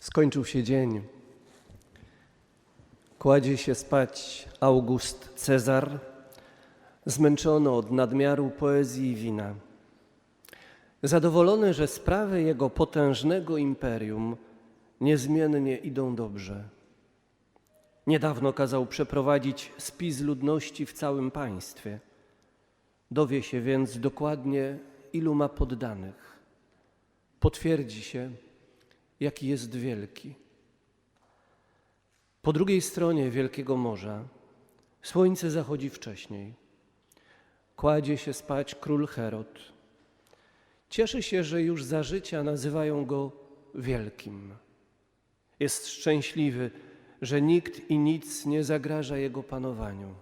Skończył się dzień. Kładzie się spać August Cezar, zmęczony od nadmiaru poezji i wina. Zadowolony, że sprawy jego potężnego imperium niezmiennie idą dobrze. Niedawno kazał przeprowadzić spis ludności w całym państwie. Dowie się więc dokładnie, ilu ma poddanych. Potwierdzi się, jaki jest wielki. Po drugiej stronie Wielkiego Morza słońce zachodzi wcześniej. Kładzie się spać król Herod. Cieszy się, że już za życia nazywają go wielkim. Jest szczęśliwy, że nikt i nic nie zagraża jego panowaniu.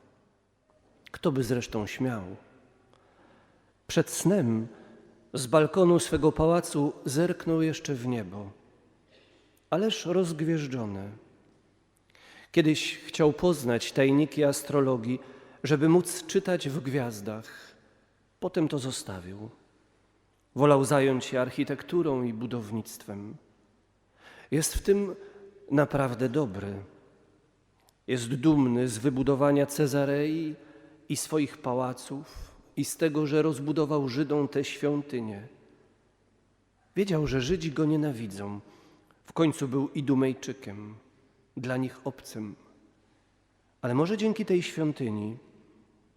Kto by zresztą śmiał? Przed snem z balkonu swego pałacu zerknął jeszcze w niebo, ależ rozgwieżdżony. Kiedyś chciał poznać tajniki astrologii, żeby móc czytać w gwiazdach. Potem to zostawił. Wolał zająć się architekturą i budownictwem. Jest w tym naprawdę dobry. Jest dumny z wybudowania Cezarei i swoich pałaców i z tego, że rozbudował Żydom te świątynie. Wiedział, że Żydzi go nienawidzą. W końcu był Idumejczykiem, dla nich obcym. Ale może dzięki tej świątyni,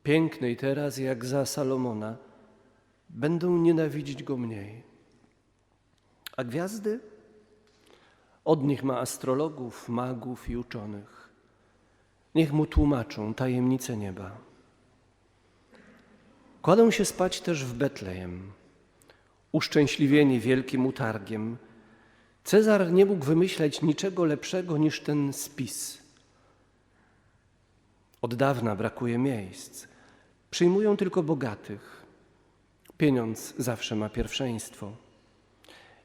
pięknej teraz jak za Salomona, będą nienawidzić go mniej. A gwiazdy? Od nich ma astrologów, magów i uczonych. Niech mu tłumaczą tajemnice nieba. Kładą się spać też w Betlejem. Uszczęśliwieni wielkim utargiem, Cezar nie mógł wymyśleć niczego lepszego niż ten spis. Od dawna brakuje miejsc. Przyjmują tylko bogatych. Pieniądz zawsze ma pierwszeństwo.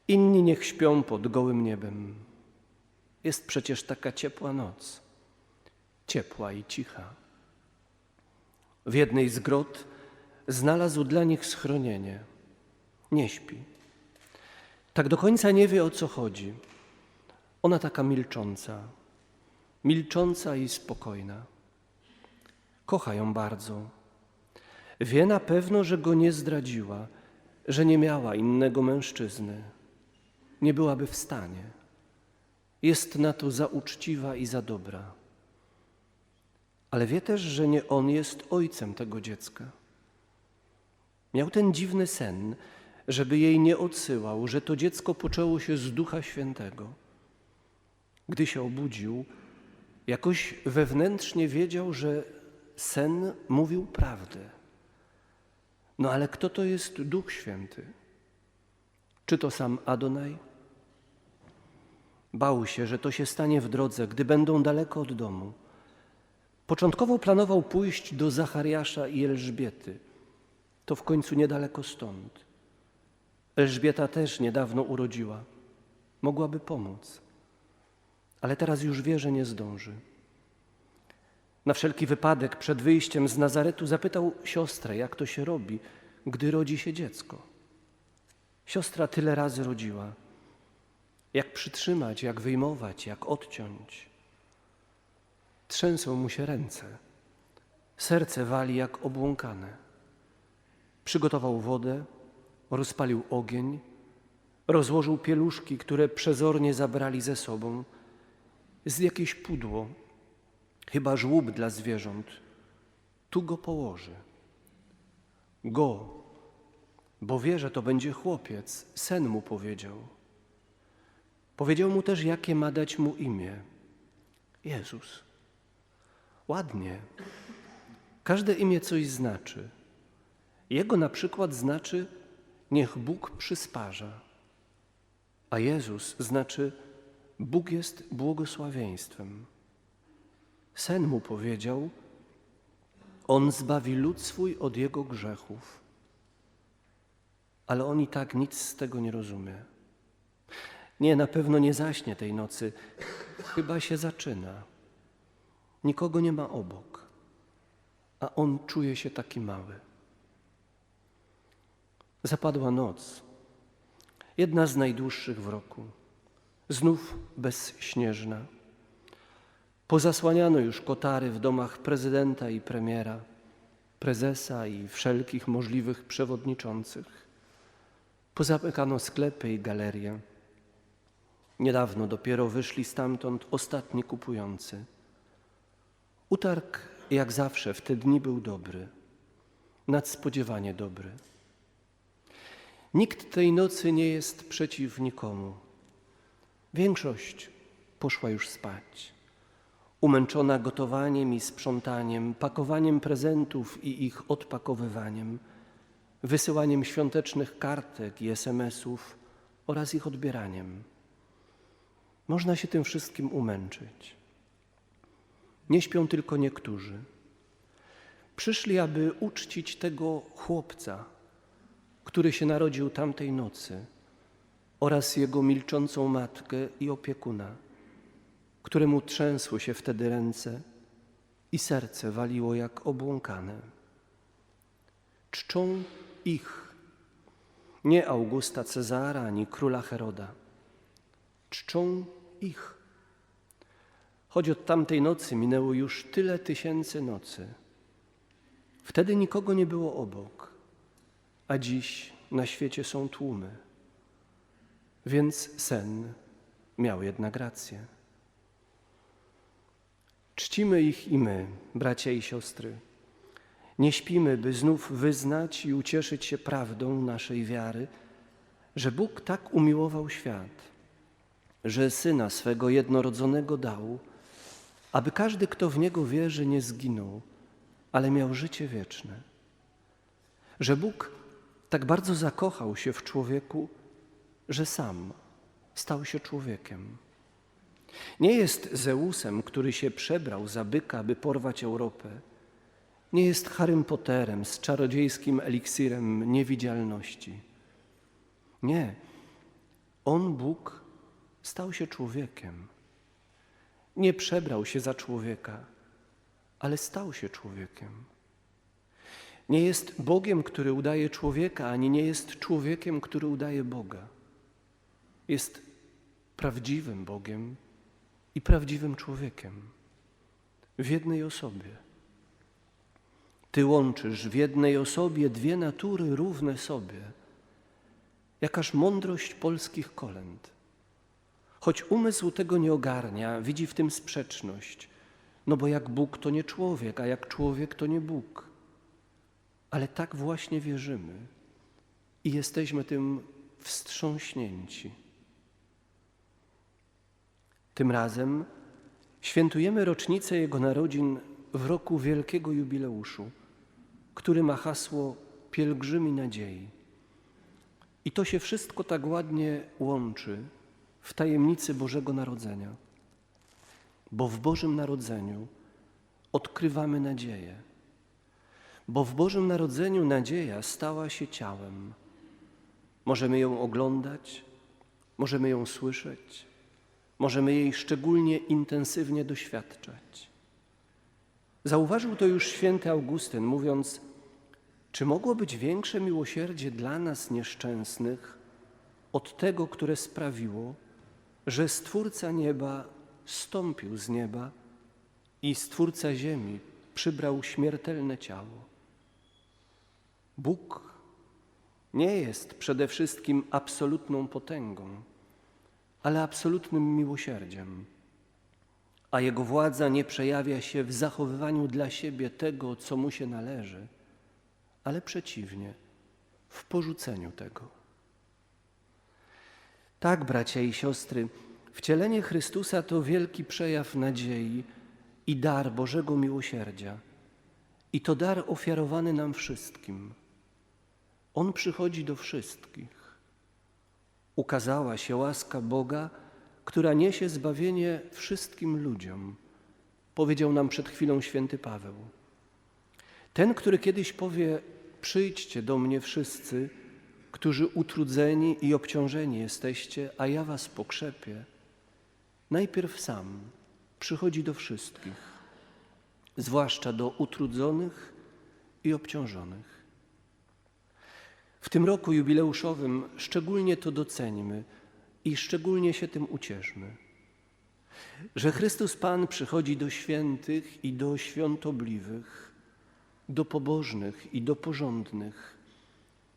Inni niech śpią pod gołym niebem. Jest przecież taka ciepła noc. Ciepła i cicha. W jednej z grot znalazł dla nich schronienie. Nie śpi. Tak do końca nie wie o co chodzi. Ona taka milcząca, milcząca i spokojna. Kocha ją bardzo. Wie na pewno, że go nie zdradziła, że nie miała innego mężczyzny. Nie byłaby w stanie. Jest na to za uczciwa i za dobra. Ale wie też, że nie on jest ojcem tego dziecka. Miał ten dziwny sen, żeby jej nie odsyłał, że to dziecko poczęło się z Ducha Świętego. Gdy się obudził, jakoś wewnętrznie wiedział, że sen mówił prawdę. No ale kto to jest Duch Święty? Czy to sam Adonaj? Bał się, że to się stanie w drodze, gdy będą daleko od domu. Początkowo planował pójść do Zachariasza i Elżbiety. To w końcu niedaleko stąd. Elżbieta też niedawno urodziła. Mogłaby pomóc, ale teraz już wie, że nie zdąży. Na wszelki wypadek przed wyjściem z Nazaretu zapytał siostrę, jak to się robi, gdy rodzi się dziecko. Siostra tyle razy rodziła. Jak przytrzymać, jak wyjmować, jak odciąć. Trzęsą mu się ręce. Serce wali jak obłąkane. Przygotował wodę, rozpalił ogień, rozłożył pieluszki, które przezornie zabrali ze sobą, z jakieś pudło, chyba żłób dla zwierząt. Tu go położy. Go, bo wie, że to będzie chłopiec, sen mu powiedział. Powiedział mu też, jakie ma dać mu imię. Jezus. Ładnie. Każde imię coś znaczy. Jego na przykład znaczy niech Bóg przysparza. A Jezus znaczy Bóg jest błogosławieństwem. Sen mu powiedział, On zbawi lud swój od jego grzechów. Ale on i tak nic z tego nie rozumie. Nie, na pewno nie zaśnie tej nocy. Chyba się zaczyna. Nikogo nie ma obok, a on czuje się taki mały. Zapadła noc, jedna z najdłuższych w roku. Znów bezśnieżna. Pozasłaniano już kotary w domach prezydenta i premiera, prezesa i wszelkich możliwych przewodniczących. Pozamykano sklepy i galerie. Niedawno dopiero wyszli stamtąd ostatni kupujący. Utarg, jak zawsze, w te dni był dobry, nadspodziewanie dobry. Nikt tej nocy nie jest przeciw nikomu. Większość poszła już spać, umęczona gotowaniem i sprzątaniem, pakowaniem prezentów i ich odpakowywaniem, wysyłaniem świątecznych kartek i SMS-ów oraz ich odbieraniem. Można się tym wszystkim umęczyć. Nie śpią tylko niektórzy. Przyszli, aby uczcić tego chłopca, który się narodził tamtej nocy, oraz jego milczącą matkę i opiekuna, któremu trzęsły się wtedy ręce i serce waliło jak obłąkane. Czczą ich, nie Augusta Cezara ani króla Heroda. Czczą ich. Choć od tamtej nocy minęło już tyle tysięcy nocy. Wtedy nikogo nie było obok, a dziś na świecie są tłumy. Więc sen miał jednak rację. Czcimy ich i my, bracia i siostry. Nie śpimy, by znów wyznać i ucieszyć się prawdą naszej wiary, że Bóg tak umiłował świat, że Syna swego jednorodzonego dał, aby każdy, kto w Niego wierzy, nie zginął, ale miał życie wieczne. Że Bóg tak bardzo zakochał się w człowieku, że sam stał się człowiekiem. Nie jest Zeusem, który się przebrał za byka, by porwać Europę. Nie jest Harrym Potterem z czarodziejskim eliksirem niewidzialności. Nie. On, Bóg, stał się człowiekiem. Nie przebrał się za człowieka, ale stał się człowiekiem. Nie jest Bogiem, który udaje człowieka, ani nie jest człowiekiem, który udaje Boga. Jest prawdziwym Bogiem i prawdziwym człowiekiem w jednej osobie. Ty łączysz w jednej osobie dwie natury równe sobie. Jakaż mądrość polskich kolęd. Choć umysł tego nie ogarnia, widzi w tym sprzeczność. No bo jak Bóg to nie człowiek, a jak człowiek to nie Bóg. Ale tak właśnie wierzymy i jesteśmy tym wstrząśnięci. Tym razem świętujemy rocznicę Jego narodzin w roku wielkiego jubileuszu, który ma hasło Pielgrzymi Nadziei. I to się wszystko tak ładnie łączy w tajemnicy Bożego Narodzenia. Bo w Bożym Narodzeniu odkrywamy nadzieję. Bo w Bożym Narodzeniu nadzieja stała się ciałem. Możemy ją oglądać, możemy ją słyszeć, możemy jej szczególnie intensywnie doświadczać. Zauważył to już święty Augustyn, mówiąc: Czy mogło być większe miłosierdzie dla nas nieszczęsnych od tego, które sprawiło, że Stwórca nieba stąpił z nieba i Stwórca ziemi przybrał śmiertelne ciało? Bóg nie jest przede wszystkim absolutną potęgą, ale absolutnym miłosierdziem, a Jego władza nie przejawia się w zachowywaniu dla siebie tego, co mu się należy, ale przeciwnie, w porzuceniu tego. Tak, bracia i siostry, wcielenie Chrystusa to wielki przejaw nadziei i dar Bożego miłosierdzia. I to dar ofiarowany nam wszystkim. On przychodzi do wszystkich. Ukazała się łaska Boga, która niesie zbawienie wszystkim ludziom, powiedział nam przed chwilą święty Paweł. Ten, który kiedyś powie: Przyjdźcie do mnie wszyscy, którzy utrudzeni i obciążeni jesteście, a ja was pokrzepię, najpierw sam przychodzi do wszystkich, zwłaszcza do utrudzonych i obciążonych. W tym roku jubileuszowym szczególnie to doceńmy i szczególnie się tym ucieszmy, że Chrystus Pan przychodzi do świętych i do świątobliwych, do pobożnych i do porządnych,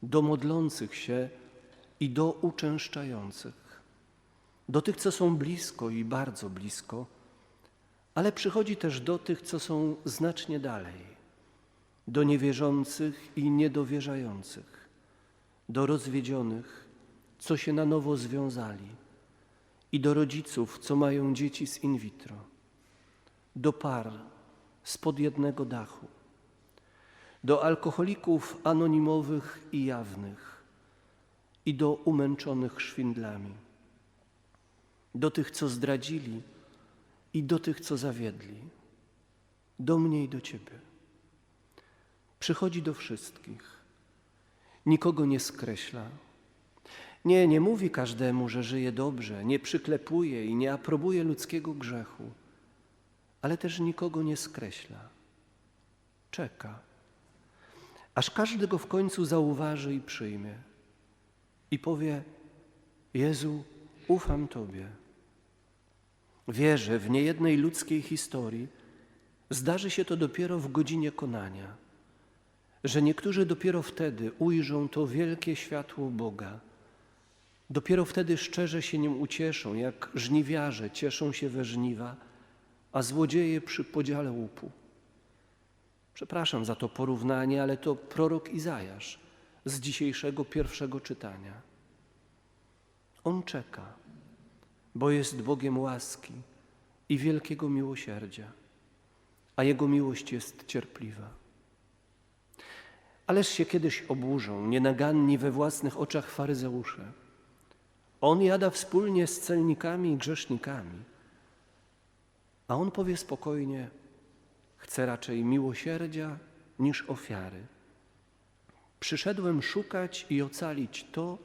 do modlących się i do uczęszczających, do tych, co są blisko i bardzo blisko, ale przychodzi też do tych, co są znacznie dalej, do niewierzących i niedowierzających, do rozwiedzionych, co się na nowo związali, i do rodziców, co mają dzieci z in vitro, do par spod jednego dachu, do alkoholików anonimowych i jawnych, i do umęczonych szwindlami, do tych, co zdradzili, i do tych, co zawiedli, do mnie i do Ciebie. Przychodzi do wszystkich, nikogo nie skreśla. Nie, nie mówi każdemu, że żyje dobrze, nie przyklepuje i nie aprobuje ludzkiego grzechu, ale też nikogo nie skreśla. Czeka, aż każdy go w końcu zauważy i przyjmie i powie: Jezu, ufam Tobie. Wierzę, w niejednej ludzkiej historii zdarzy się to dopiero w godzinie konania, że niektórzy dopiero wtedy ujrzą to wielkie światło Boga. Dopiero wtedy szczerze się nim ucieszą, jak żniwiarze cieszą się we żniwa, a złodzieje przy podziale łupu. Przepraszam za to porównanie, ale to prorok Izajasz z dzisiejszego pierwszego czytania. On czeka bo jest Bogiem łaski i wielkiego miłosierdzia, a Jego miłość jest cierpliwa. Ależ się kiedyś oburzą, nienaganni we własnych oczach faryzeusze. On jada wspólnie z celnikami i grzesznikami, a on powie spokojnie, chce raczej miłosierdzia niż ofiary. Przyszedłem szukać i ocalić to,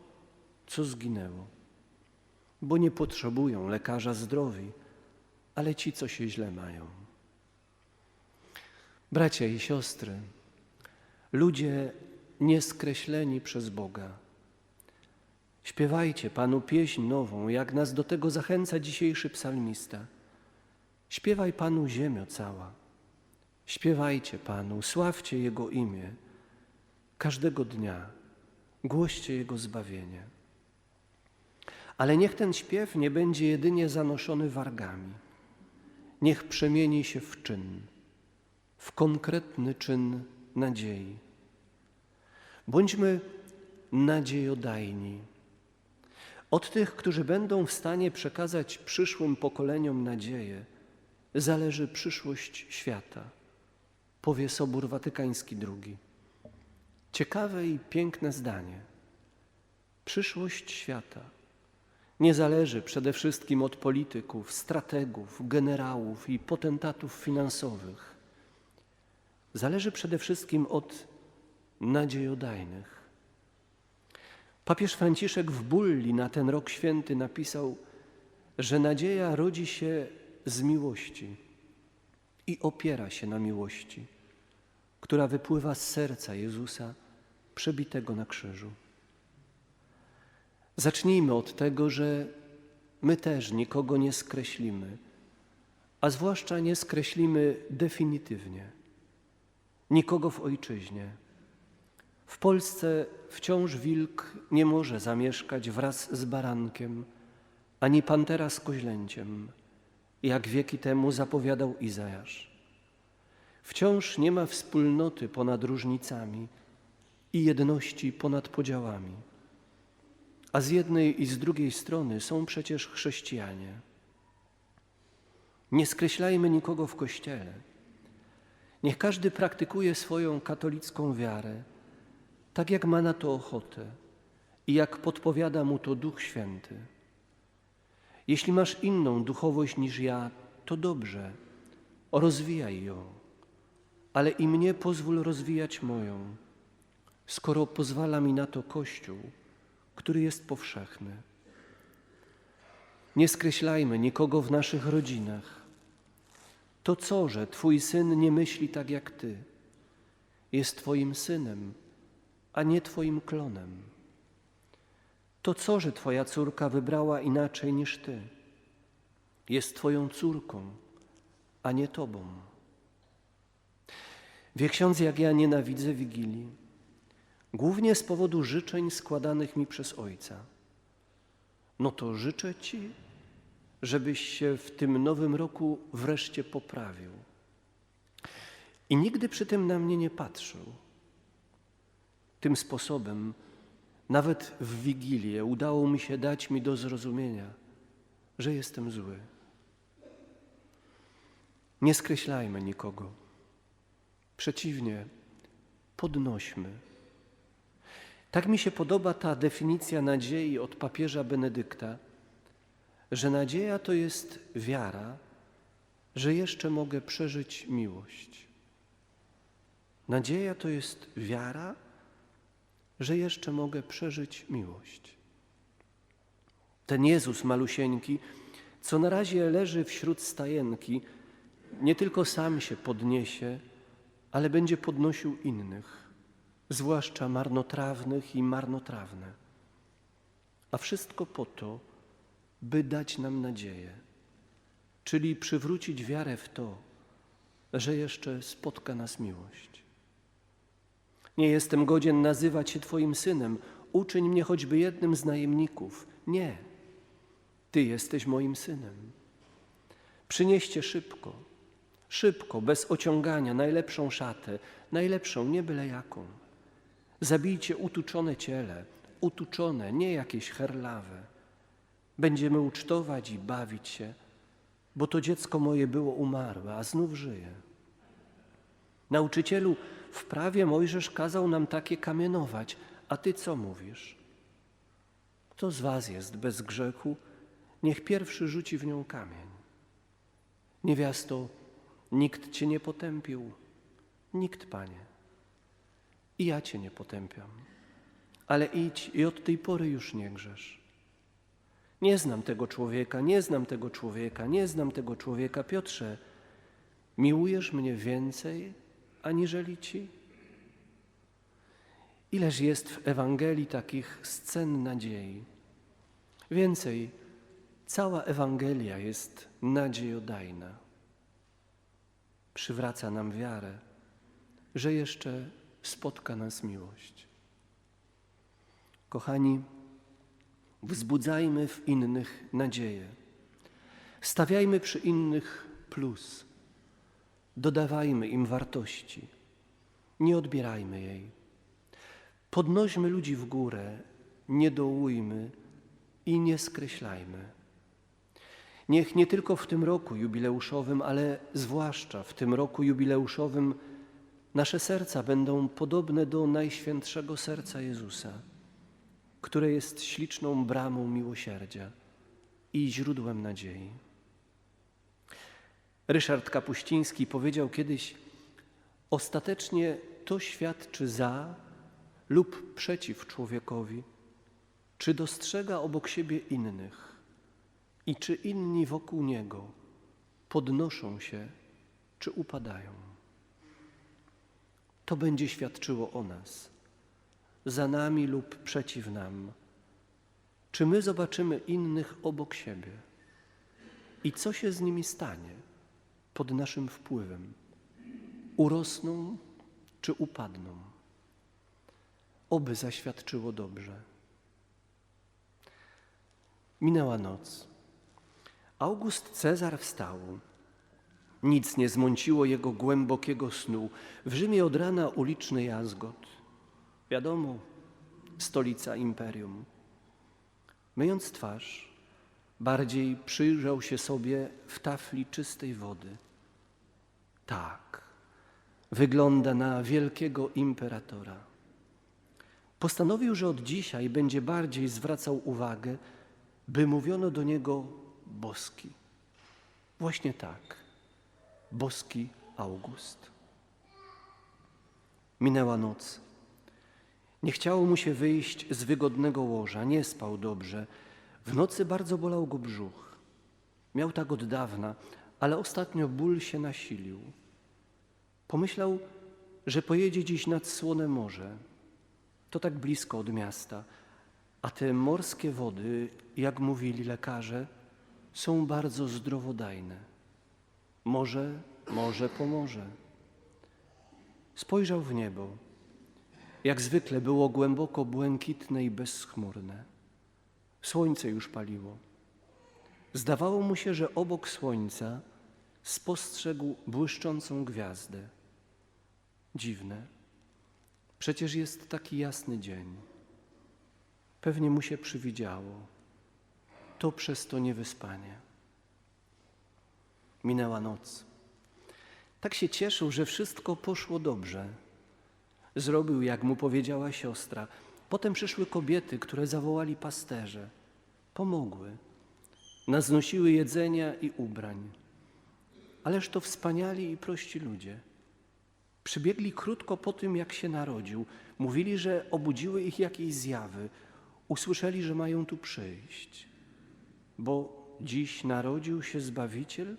co zginęło bo nie potrzebują lekarza zdrowi, ale ci, co się źle mają. Bracia i siostry, ludzie nieskreśleni przez Boga. Śpiewajcie Panu pieśń nową, jak nas do tego zachęca dzisiejszy psalmista. Śpiewaj Panu ziemio cała. Śpiewajcie Panu, sławcie Jego imię. Każdego dnia głoście Jego zbawienie. Ale niech ten śpiew nie będzie jedynie zanoszony wargami. Niech przemieni się w czyn, w konkretny czyn nadziei. Bądźmy nadziejodajni. Od tych, którzy będą w stanie przekazać przyszłym pokoleniom nadzieję, zależy przyszłość świata, powie Sobór Watykański II. Ciekawe i piękne zdanie. Przyszłość świata nie zależy przede wszystkim od polityków, strategów, generałów i potentatów finansowych. Zależy przede wszystkim od nadziejodajnych. Papież Franciszek w Bulli na ten rok święty napisał, że nadzieja rodzi się z miłości i opiera się na miłości, która wypływa z serca Jezusa przebitego na krzyżu. Zacznijmy od tego, że my też nikogo nie skreślimy, a zwłaszcza nie skreślimy definitywnie. Nikogo w ojczyźnie. W Polsce wciąż wilk nie może zamieszkać wraz z barankiem, ani pantera z koźlęciem, jak wieki temu zapowiadał Izajasz. Wciąż nie ma wspólnoty ponad różnicami i jedności ponad podziałami a z jednej i z drugiej strony są przecież chrześcijanie. Nie skreślajmy nikogo w kościele. Niech każdy praktykuje swoją katolicką wiarę, tak jak ma na to ochotę i jak podpowiada mu to Duch Święty. Jeśli masz inną duchowość niż ja, to dobrze, rozwijaj ją, ale i mnie pozwól rozwijać moją, skoro pozwala mi na to Kościół który jest powszechny. Nie skreślajmy nikogo w naszych rodzinach. To co, że Twój syn nie myśli tak jak Ty? Jest Twoim synem, a nie Twoim klonem. To co, że twoja córka wybrała inaczej niż ty? Jest twoją córką, a nie tobą. Wie ksiądz, jak ja nienawidzę Wigilii, głównie z powodu życzeń składanych mi przez Ojca. No to życzę Ci, żebyś się w tym nowym roku wreszcie poprawił. I nigdy przy tym na mnie nie patrzył. Tym sposobem, nawet w Wigilię, udało mi się dać mi do zrozumienia, że jestem zły. Nie skreślajmy nikogo. Przeciwnie, podnośmy. Tak mi się podoba ta definicja nadziei od papieża Benedykta, że nadzieja to jest wiara, że jeszcze mogę przeżyć miłość. Nadzieja to jest wiara, że jeszcze mogę przeżyć miłość. Ten Jezus malusieńki, co na razie leży wśród stajenki, nie tylko sam się podniesie, ale będzie podnosił innych, zwłaszcza marnotrawnych i marnotrawne. A wszystko po to, by dać nam nadzieję, czyli przywrócić wiarę w to, że jeszcze spotka nas miłość. Nie jestem godzien nazywać się Twoim synem, uczyń mnie choćby jednym z najemników. Nie, Ty jesteś moim synem. Przynieście szybko, szybko, bez ociągania, najlepszą szatę, najlepszą, nie byle jaką. Zabijcie utuczone ciele, utuczone, nie jakieś herlawe. Będziemy ucztować i bawić się, bo to dziecko moje było umarłe, a znów żyje. Nauczycielu, w prawie Mojżesz kazał nam takie kamienować, a ty co mówisz? Kto z was jest bez grzechu, niech pierwszy rzuci w nią kamień. Niewiasto, nikt cię nie potępił, nikt, panie. I ja cię nie potępiam, ale idź i od tej pory już nie grzesz. Nie znam tego człowieka, nie znam tego człowieka, nie znam tego człowieka. Piotrze, miłujesz mnie więcej aniżeli ci? Ileż jest w Ewangelii takich scen nadziei? Więcej, cała Ewangelia jest nadziejodajna. Przywraca nam wiarę, że jeszcze spotka nas miłość. Kochani, wzbudzajmy w innych nadzieję. Stawiajmy przy innych plus. Dodawajmy im wartości. Nie odbierajmy jej. Podnośmy ludzi w górę, nie dołujmy i nie skreślajmy. Niech nie tylko w tym roku jubileuszowym, ale zwłaszcza w tym roku jubileuszowym nasze serca będą podobne do Najświętszego Serca Jezusa, które jest śliczną bramą miłosierdzia i źródłem nadziei. Ryszard Kapuściński powiedział kiedyś: Ostatecznie to świadczy za lub przeciw człowiekowi, czy dostrzega obok siebie innych i czy inni wokół niego podnoszą się czy upadają. To będzie świadczyło o nas, za nami lub przeciw nam. Czy my zobaczymy innych obok siebie i co się z nimi stanie pod naszym wpływem? Urosną czy upadną? Oby zaświadczyło dobrze. Minęła noc. August Cezar wstał. Nic nie zmąciło jego głębokiego snu. W Rzymie od rana uliczny jazgot. Wiadomo, stolica imperium. Myjąc twarz, bardziej przyjrzał się sobie w tafli czystej wody. Tak, wygląda na wielkiego imperatora. Postanowił, że od dzisiaj będzie bardziej zwracał uwagę, by mówiono do niego boski. Właśnie tak, boski August. Minęła noc. Nie chciało mu się wyjść z wygodnego łoża, nie spał dobrze. W nocy bardzo bolał go brzuch. Miał tak od dawna, ale ostatnio ból się nasilił. Pomyślał, że pojedzie dziś nad słone morze. To tak blisko od miasta, A te morskie wody, jak mówili lekarze, są bardzo zdrowodajne. Może, może pomoże. Spojrzał w niebo. Jak zwykle było głęboko błękitne i bezchmurne. Słońce już paliło. Zdawało mu się, że obok słońca spostrzegł błyszczącą gwiazdę. Dziwne. Przecież jest taki jasny dzień. Pewnie mu się przywidziało. To przez to niewyspanie. Minęła noc. Tak się cieszył, że wszystko poszło dobrze. Zrobił, jak mu powiedziała siostra. Potem przyszły kobiety, które zawołali pasterze. Pomogły. Naznosiły jedzenia i ubrań. Ależ to wspaniali i prości ludzie. Przybiegli krótko po tym, jak się narodził. Mówili, że obudziły ich jakieś zjawy. Usłyszeli, że mają tu przyjść. Bo dziś narodził się Zbawiciel,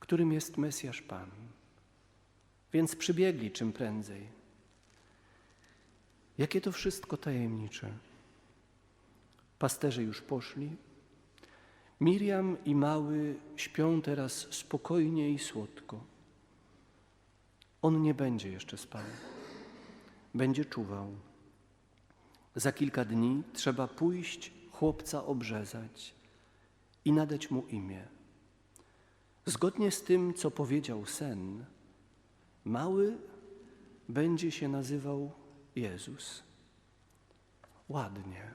którym jest Mesjasz Pan. Więc przybiegli czym prędzej. Jakie to wszystko tajemnicze. Pasterze już poszli. Miriam i mały śpią teraz spokojnie i słodko. On nie będzie jeszcze spał. Będzie czuwał. Za kilka dni trzeba pójść chłopca obrzezać i nadać mu imię. Zgodnie z tym, co powiedział sen, mały będzie się nazywał Jezus. Ładnie,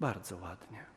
bardzo ładnie.